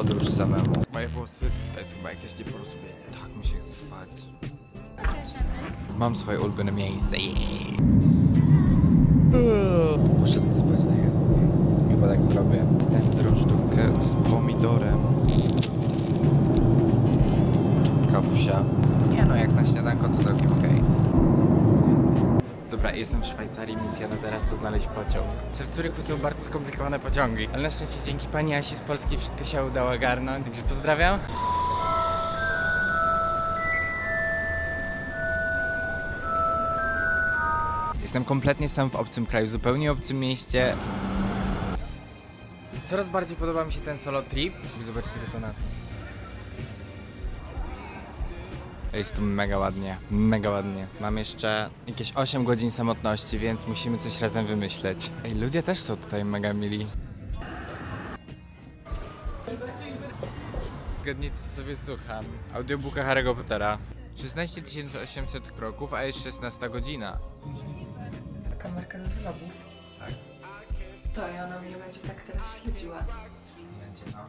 podróż samemu. Moje włosy to jest chyba jakieś nieporozumienie. Tak mi się chce spać. Mam swoje ulubione miejsce. Jej. Poszedłem spać na jedno. Chyba tak zrobię. Wstęp drożdżówkę z pomidorem. Kawusia. Nie no, jak na śniadanko to całkiem okej. Dobra, jestem w Szwajcarii, misja na teraz to znaleźć pociąg. Że w Curychu są bardzo skomplikowane pociągi. Ale na szczęście dzięki pani Asi z Polski wszystko się udało ogarnąć, także pozdrawiam. Jestem kompletnie sam w obcym kraju, zupełnie obcym mieście. Coraz bardziej podoba mi się ten solo trip. Zobaczcie tylko na to. Jest tu mega ładnie, mega ładnie. Mam jeszcze jakieś 8 godzin samotności, więc musimy coś razem wymyśleć. Ej, ludzie też są tutaj mega mili. Zgadnijcie co sobie słucham. Audiobooka Harry'ego Pottera. 16 800 kroków, a jest 16 godzina. Kamerka do vlogów. Tak. To i ona mnie będzie tak teraz śledziła. Będzie no.